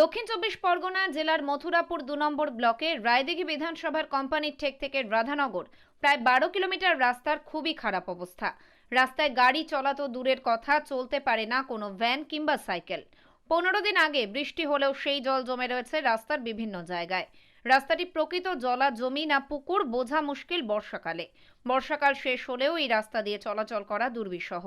দক্ষিণ চব্বিশ পরগনা জেলার মথুরাপুর দু নম্বর ব্লকে রায়দিঘি বিধানসভার কোম্পানির ঠেক থেকে রাধানগর, প্রায় বারো কিলোমিটার রাস্তার খুবই খারাপ অবস্থা। রাস্তায় গাড়ি চলা তো দূরের কথা, চলতে পারে না কোনো ভ্যান কিংবা সাইকেল। পনেরো দিন আগে বৃষ্টি হলেও সেই জল জমে রয়েছে রাস্তার বিভিন্ন জায়গায়। রাস্তাটি প্রকৃত জলা জমি না পুকুর, বোঝা মুশকিল বর্ষাকালে। বর্ষাকাল শেষ হলেও এই রাস্তা দিয়ে চলাচল করা দুর্বিষহ।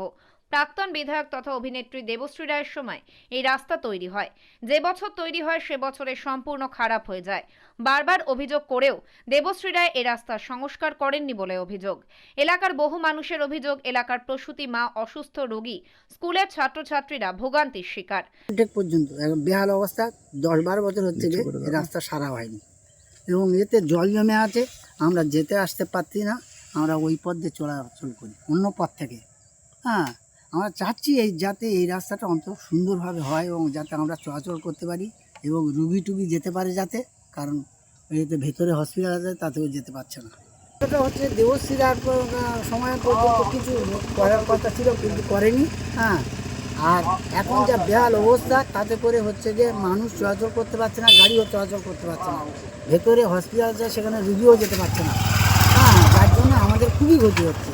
প্রাক্তন বিধায়ক তথা অভিনেত্রী দেবশ্রী রায়ের সময় এই রাস্তা তৈরি হয়। যে বছর তৈরি হয় সে বছরে সম্পূর্ণ খারাপ হয়ে যায়। বারবার অভিযোগ করেও দেবশ্রী রায় এ রাস্তা সংস্কার করেননি বলে অভিযোগ। এলাকার বহু মানুষের অভিযোগ এলাকার প্রসূতি মা অসুস্থ রোগী স্কুলের ছাত্রছাত্রীরা ভোগান্তির শিকার। পর্যন্ত বেহাল অবস্থা দশ বারো বছর হচ্ছে যে রাস্তা সারা হয়নি। এবং এতে জল জমে আছে আমরা যেতে আসতে পারছি না আমরা ওই পথ দিয়ে চলাচল করি অন্য পথ থেকে। হ্যাঁ আমরা চাচ্ছি এই যাতে এই রাস্তাটা অন্তত সুন্দরভাবে হয় এবং যাতে আমরা চলাচল করতে পারি এবং রুগী টুগি যেতে পারে যাতে, কারণ এতে ভেতরে হসপিটাল আছে তাতেও যেতে পারছে না। এটা হচ্ছে দেবশ্রীরার সময় পর্যন্ত কিছু করার কথা ছিল, কিন্তু করেনি। হ্যাঁ আর এখন যা বেহাল অবস্থা, তাতে করে হচ্ছে যে মানুষ চলাচল করতে পারছে না, গাড়িও চলাচল করতে পারছে না। ভেতরে হসপিটাল আছে, সেখানে রুগীও যেতে পারছে না। হ্যাঁ যার জন্য আমাদের খুবই ক্ষতি হচ্ছে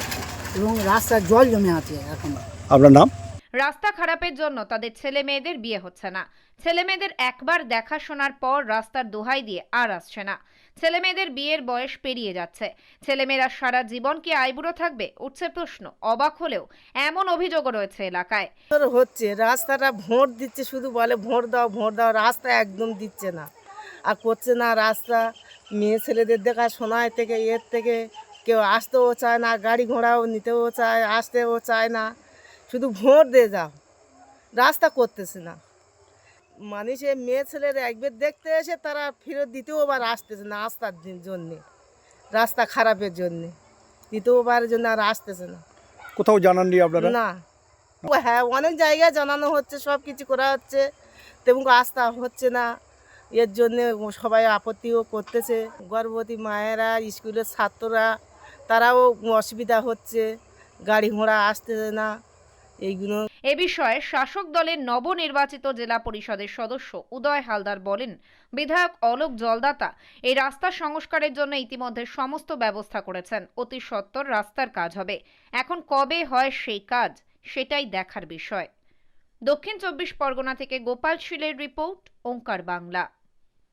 এবং রাস্তায় জল জমে আছে এখনও। আপনার নাম? রাস্তা খারাপের জন্য তাদের ছেলে মেয়েদের বিয়ে হচ্ছে না। ছেলে মেয়েদের একবার দেখাশোনার পর রাস্তার দোহাই দিয়ে আর আসছে না। ছেলে মেয়েদের বিয়ের বয়স পেরিয়ে যাচ্ছে। ছেলেমেয়েরা সারা জীবন কি আইবুড়ো থাকবে? উঠছে প্রশ্ন। অবাক হলেও এমন অভিযোগও রয়েছে এলাকায়। হচ্ছে রাস্তাটা ভোট দিচ্ছে শুধু বলে ভোট দাও ভোট দাও রাস্তা একদম দিচ্ছে না। আর করছে না রাস্তা। মেয়ে ছেলেদের দেখাশোনায় থেকে এর থেকে। কেউ আসতেও চায় না গাড়ি ঘোড়াও নিতেও চায় আসতেও চায় না। শুধু ভোট দিয়ে যাও। রাস্তা করতেছে না। মানুষে মেয়ে ছেলের একবার দেখতে এসে তারা ফেরত দ্বিতীয়বার আসতেছে না আস্তার জন্যে। রাস্তা খারাপের জন্যে। দ্বিতীয়বারের জন্য আর আসতেছে না। কোথাও জানাননি আপনারা? না। ও হ্যাঁ অনেক জায়গায় জানানো হচ্ছে সব কিছু করা হচ্ছে। তেমন আস্থা হচ্ছে না। এর জন্য সবাই আপত্তিও করতেছে। গর্ভবতী মায়েরা স্কুলের ছাত্ররা তারাও অসুবিধা হচ্ছে। গাড়ি ঘোড়া আসতেছে না। এইগুলো এ বিষয়ে শাসক দলের নবনির্বাচিত জেলা পরিষদের সদস্য উদয় হালদার বলেন, বিধায়ক অলোক জলদাতা এই রাস্তা সংস্কারের জন্য ইতিমধ্যে সমস্ত ব্যবস্থা করেছেন, অতি সত্বর রাস্তার কাজ হবে। এখন কবে হয় সেই কাজ, সেটাই দেখার বিষয়। দক্ষিণ চব্বিশ পরগনা থেকে গোপাল শীলের রিপোর্ট, ওঙ্কার বাংলা।